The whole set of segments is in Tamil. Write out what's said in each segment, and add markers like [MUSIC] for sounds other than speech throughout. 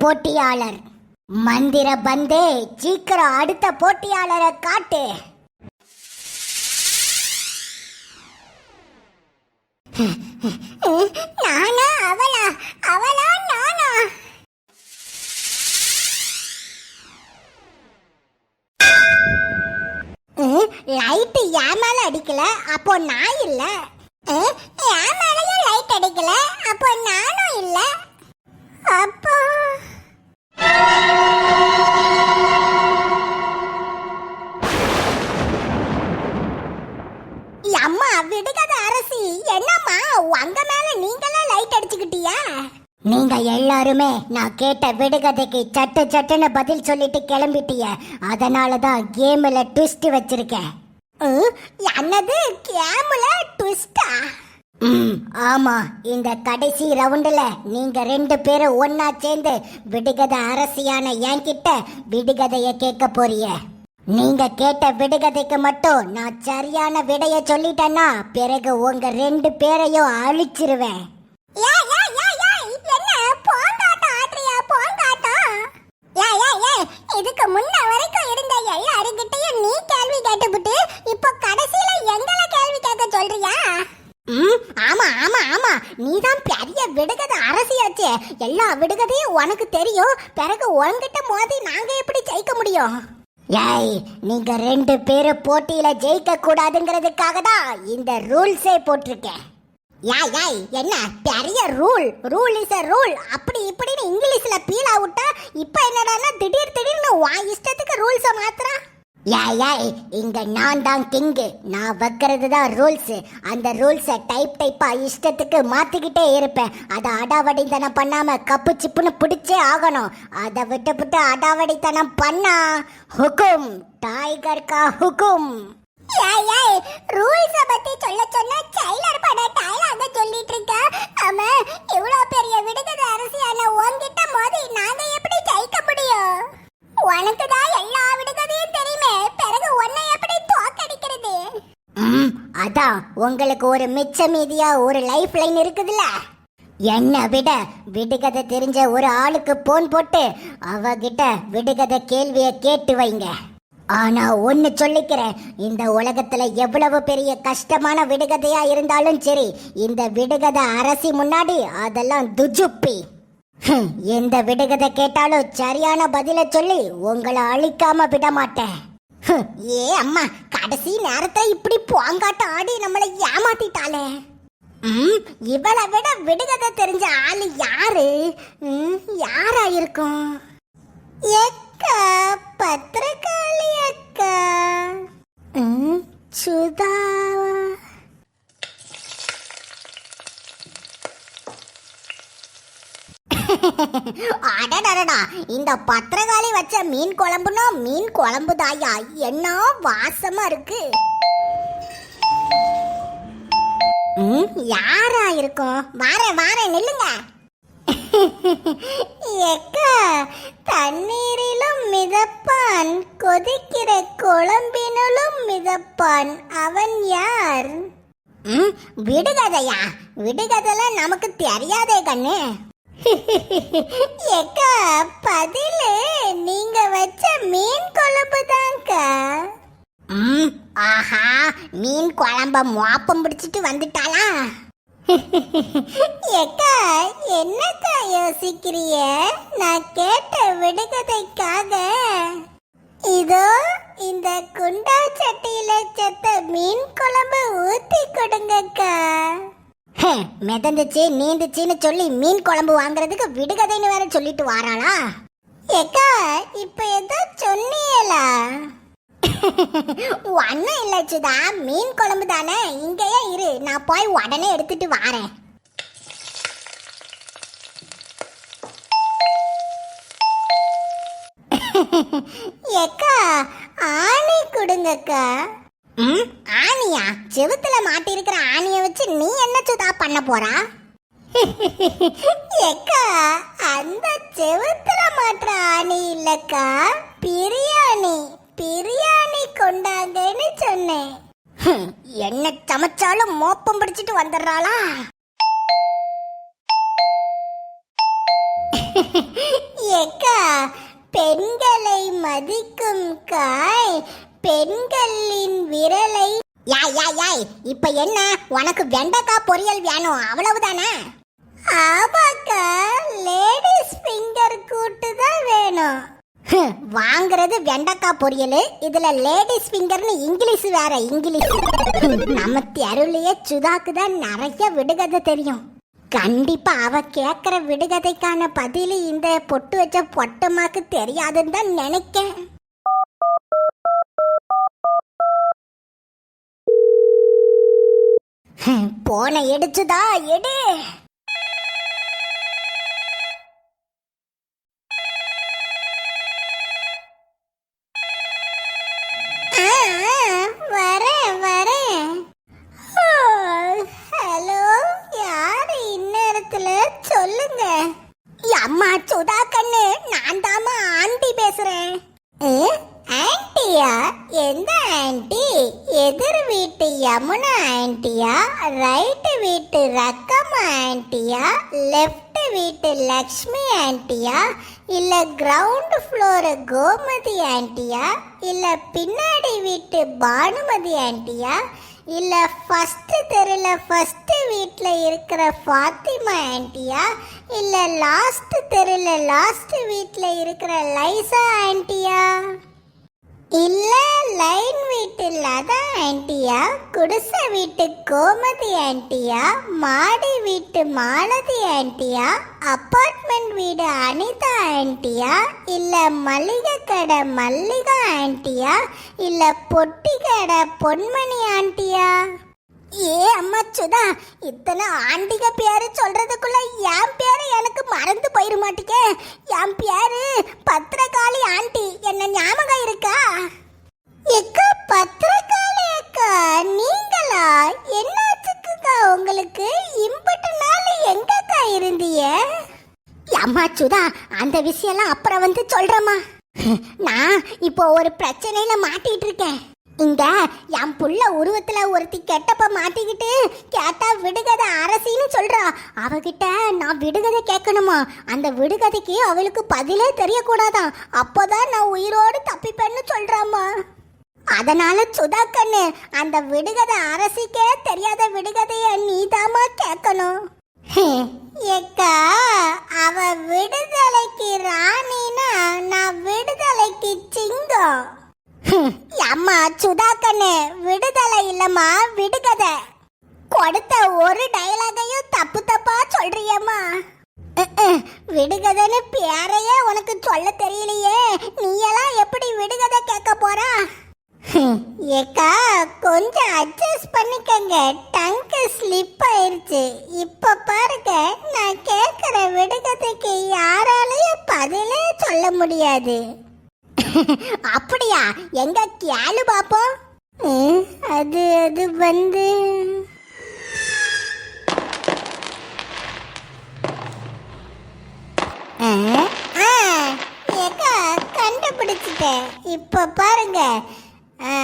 போட்டியாளர். மந்திர பந்தே சீக்கிரம் அடுத்த போட்டியாளரை காட்டு. நானா அவளா அவளா நானா? லைட் என் மேல அடிக்கல அப்போ நான் இல்ல. அஹ், என் லைட் அடிக்கல அப்போ நானும் இல்லை. அப்போ. அம்மா விடுகத அரசி. என்னம்மா உங்க மேல நீங்களே லைட் அடிச்சுக்கிட்டியா? நீங்க எல்லாருமே நான் கேட்ட விடுகதைக்கு சட்டு சட்டுன்னு பதில் சொல்லிட்டு கிளம்பிட்டீங்க அதனால தான் கேம்ல ட்விஸ்ட் வச்சிருக்கேன். ம், என்னது? கேம்ல ட்விஸ்டா ஆமா இந்த கடைசி ரவுண்டுல நீங்க ரெண்டு பேரும் ஒன்னா சேர்ந்து விடுகதை அரசியான என்கிட்ட விடுகதைய கேட்க போறிய நீங்க கேட்ட விடுகதைக்கு மட்டும் நான் சரியான விடைய சொல்லிட்டேன்னா பிறகு உங்க ரெண்டு பேரையும் அழிச்சிருவேன். இதுக்கு முன்ன வரைக்கும் இருந்த எல்லாருக்கிட்டையும் நீ கேள்வி கேட்டுவிட்டு இப்போ கடை எங்களை கேள்வி கேட்க சொல்றியா ம் ஆமா ஆமா ஆமா நீதான் பெரிய விடுகதை அரசியாச்சே எல்லா விடுகதையும் உனக்கு தெரியும். பிறகு உன்கிட்ட மோதி நாங்க எப்படி ஜெயிக்க முடியும்? ஏய் நீங்க ரெண்டு பேரும் போட்டியில ஜெயிக்க கூடாதுங்கிறதுக்காக தான் இந்த ரூல்ஸே போட்டிருக்கேன். யாய் யாய் என்ன? பெரிய rule. Rule is a rule. அப்படி இப்படின்னு இங்கிலீஷ்ல பீலா விட்டா இப்போ என்னடான்னா திடீர் திடீர்னு வா இஷ்டத்துக்கு ரூல்ஸை மாத்திரா ஏய் இங்க நான் தான் கிங்கு. நான் வைக்கிறது தான் ரூல்ஸ் அந்த ரூல்ஸை டைப் டைப்பா இஷ்டத்துக்கு மாத்திக்கிட்டே இருப்பேன். அதை அடாவடித்தனம் பண்ணாம கப்பு சிப்புன்னு பிடிச்சே ஆகணும். அதை விட்டு விட்டு அடாவடித்தனம் பண்ணா ஹுக்கும். டைகர் கா ஹுக்கும். ஏய் ஏய் பத்தி சொல்ல சொன்னா டைலர் பட டைலாக சொல்லிட்டு இருக்க நம்ம இவ்வளோ பெரிய விடுதலை அரசியான உங்ககிட்ட மோதி நாங்க எப்படி ஜெயிக்க முடியும்? உனக்கு தான் எல்லா விடுகதையும் தெரியுமே. பிறகு உன்னை எப்படி தோக்கடிக்கிறது அதான். உங்களுக்கு ஒரு மிச்ச மீதியா ஒரு லைஃப் லைன் இருக்குதுல்ல? என்னை விட விடுகதை தெரிஞ்ச ஒரு ஆளுக்கு போன் போட்டு அவகிட்ட விடுகதை கேள்வியை கேட்டு வைங்க. ஆனா ஒன்னு சொல்லிக்கிறேன். இந்த உலகத்துல எவ்வளவு பெரிய கஷ்டமான விடுகதையா இருந்தாலும் சரி இந்த விடுகதை அரசி முன்னாடி அதெல்லாம் துஜுப்பி. எந்த விடுகதை கேட்டாலும் சரியான பதில சொல்லி உங்களை அழிக்காம விட மாட்டேன் ஏ அம்மா கடைசி நேரத்துல இப்படி போங்காட்டம் ஆடி நம்மளை ஏமாத்திட்டாளே. ம், இவளை விட விடுகதை தெரிஞ்ச ஆளு யாரு? யாரா இருக்கும்? ஏ பத்திரகாளி அக்கா ம், சுதா அடடடடா இந்த பத்திரகாளி வச்ச மீன் குழம்புனா மீன் குழம்பு தாயா என்ன வாசமா இருக்கு? யாரா இருக்கும் வாரேன் வாரேன் நில்லுங்க. [LAUGHS] எக்கா தண்ணீரிலும் மிதப்பான் கொதிக்கிற குழம்பினும் மிதப்பான். அவன் யார்? ம், விடுகதையா? விடுகதைலாம் நமக்கு தெரியாதே கண்ணு. [LAUGHS] எக்கா பதிலு நீங்க வச்ச மீன் குழம்பு தான்க்கா ம் ஆஹா மீன் குழம்ப மோப்பம் பிடிச்சிட்டு வந்துட்டாளா? [LAUGHS] எக்கா என்னக்கா யோசிக்கிறிய? நான் கேட்ட விடுகதைக்காக. இதோ இந்த குண்டா சட்டியில செத்த மீன் குழம்பு ஊத்தி கொடுங்கக்கா. மிதந்துச்சு நீந்துச்சுன்னு சொல்லி மீன் குழம்பு வாங்குறதுக்கு விடுகதைன்னு வேற சொல்லிட்டு வாராளா? ஏக்கா இப்ப ஏதோ சொன்னியலா? ஒன்னும் இல்ல சுதா மீன் குழம்பு தானே. இங்கேயே இரு நான் போய் உடனே எடுத்துட்டு வாரேன். எக்கா ஆணை கொடுங்கக்கா. ம்? ஆணியா? செவுத்துல மாட்டிருக்கிற ஆணிய வச்சு நீ என்ன சுதா பண்ண போறா? [LAUGHS] ஏக்கா அந்த செவுத்துல மாட்டுற ஆணி இல்லக்கா. பிரியாணி பிரியாணி கொண்டாங்கன்னு சொன்னேன். என்ன சமைச்சாலும் மோப்பம் பிடிச்சிட்டு வந்துடுறாளா? [LAUGHS] ஏக்கா பெண்களை மதிக்கும் காய் பெண்களின் விரலை. யாய் யாய் யாய் இப்ப என்ன? உனக்கு வெண்டைக்காய் பொரியல் வேணும் அவ்வளவுதானே? ஆமாக்கா லேடிஸ் ஃபிங்கர் கூட்டு தான் வேணும் வாங்குறது வெண்டைக்காய் பொரியல் இதுல லேடிஸ் ஃபிங்கர்னு இங்கிலீஷ் வேற இங்கிலீஷ். நம்ம தெருவுலயே சுதாக்கு தான் நிறைய விடுகதை தெரியும். கண்டிப்பா அவ கேக்குற விடுகதைக்கான பதில் இந்த பொட்டு வச்ச பொட்டமாக்கு தெரியாதுன்னு தான் நினைக்கேன். போன எடுத்துதா எடு. ஆ, வரேன் வரேன். ஹலோ சொல்லுங்க. அம்மா சுதா கண்ணு நான் தாமா ஆண்டி பேசுறேன். ஆண்டியா? எந்த ஆன்ட்டி எதிர் வீட்டு யமுனா ஆண்டியா? ரைட்டு வீட்டு ரக்கம்மா ஆண்டியா? லெஃப்ட் வீட்டு லக்ஷ்மி ஆண்டியா? இல்ல கிரவுண்ட் ஃப்ளோர் கோமதி ஆன்ட்டியா இல்ல பின்னாடி வீட்டு பானுமதி ஆன்ட்டியா இல்ல ஃபர்ஸ்ட் தெருல ஃபர்ஸ்ட் வீட்ல இருக்கிற ஃபாத்திமா ஆன்ட்டியா இல்ல லாஸ்ட் தெருல லாஸ்ட் வீட்ல இருக்கிற லைசா ஆன்ட்டியா இல்லை லைன் வீட்டு லதா ஆன்ட்டியா குடிசை வீட்டு கோமதி ஆன்ட்டியா மாடி வீட்டு மாலதி ஆன்ட்டியா அப்பார்ட்மெண்ட் வீடு அனிதா ஆன்ட்டியா இல்ல மளிகை கடை மல்லிகா ஆன்ட்டியா இல்ல பொட்டி கடை பொன்மணி ஆன்ட்டியா ஏ அம்மா சுதா இத்தனை ஆண்டிக பேரு சொல்றதுக்குள்ள என் பேரு எனக்கு மறந்து போயிட மாட்டேங்க என் பேரு பத்திரகாளி ஆண்டி என்ன ஞாபகம் சுதா அந்த விஷயம்லாம் அப்புறம் வந்து சொல்றேம்மா. [LAUGHS] நான் இப்போ ஒரு பிரச்சனையில மாட்டிட்டு இருக்கேன் இங்க என் புள்ள உருவத்துல ஒருத்தி கெட்டப்ப மாட்டிக்கிட்டு கேட்டா விடுகதை அரசின்னு சொல்றா. அவகிட்ட நான் விடுகதை கேட்கணுமா? அந்த விடுகதைக்கு அவளுக்கு பதிலே தெரியக்கூடாதான் அப்போதான் நான் உயிரோடு தப்பிப்பேன்னு சொல்றாமா அதனால சுதா கண்ணு அந்த விடுகதை அரசிக்கே தெரியாத விடுகதைய நீதாம்மா கேட்கணும். [LAUGHS] ஏக்கா கொடுத்த ஒரு டைலாகையும் தப்பு தப்பா சொல்றியம்மா. விடுகதைன்னு பேரையே உனக்கு சொல்ல தெரியலையே. நீயெல்லாம் எப்படி விடுகதை கேட்க போறா? ஏக்கா கொஞ்சம் அட்ஜஸ்ட் பண்ணிக்கங்க. டங்கு ஸ்லிப் ஆயிருச்சு. இப்ப பாருங்க நான் கேக்குற விடுகதைக்கு யாராலையும் பதிலே சொல்ல முடியாது. அப்படியா? எங்க கேளு பாப்போம். அது அது வந்து இப்போ பாருங்க. ஆ,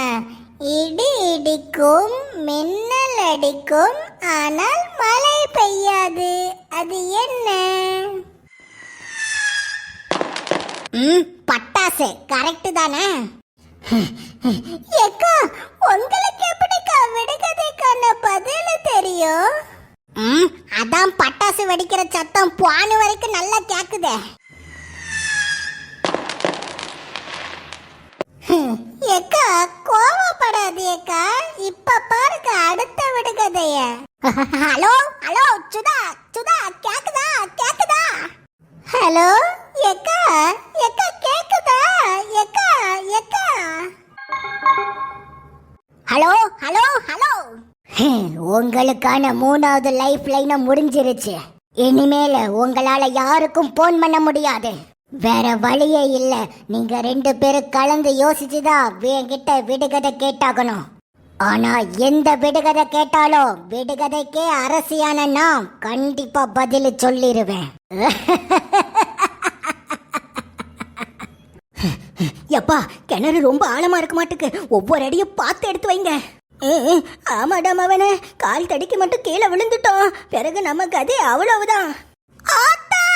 இடி இடிக்கும் மின்னல் அடிக்கும் ஆனால் மழை பெய்யாது. அது என்ன? ம் பட்டாசு. கரெக்டு தானே? ஏக்கா உங்களுக்கு எப்படிக்கா விடுகதைக்கான பதில் தெரியும்? ம் அதான் பட்டாசு வெடிக்கிற சத்தம். பானு வரைக்கும் நல்லா கேக்குதே. ஹலோ ஹலோ சுதா சுதா கேக்குதா கேக்குதா? ஹலோ எக்கா எக்கா கேக்குதா? எக்கா எக்கா? Hello hello hello. உங்களுக்கான மூணாவது லைஃப் லைனை முடிஞ்சிருச்சு. இனிமேல உங்களால யாருக்கும் போன் பண்ண முடியாது. வேற வழியே இல்ல. நீங்க ரெண்டு பேரும் கலந்து யோசிச்சுதான் என்கிட்ட விடுகதை கேட்டாகணும். ஆனா எந்த விடுகதை கேட்டாலும் விடுகதைக்கே அரசியான நான் கண்டிப்பா பதில் சொல்லிருவேன். எப்பா கிணறு ரொம்ப ஆழமா இருக்க மாட்டுக்கு. ஒவ்வொரு அடியும் பார்த்து எடுத்து வைங்க. ஏ, ஆமாடா மவனே கால் தடிக்கு மட்டும் கீழே விழுந்துட்டோம். பிறகு நம்ம கதை அவ்வளவுதான். ஆத்தா!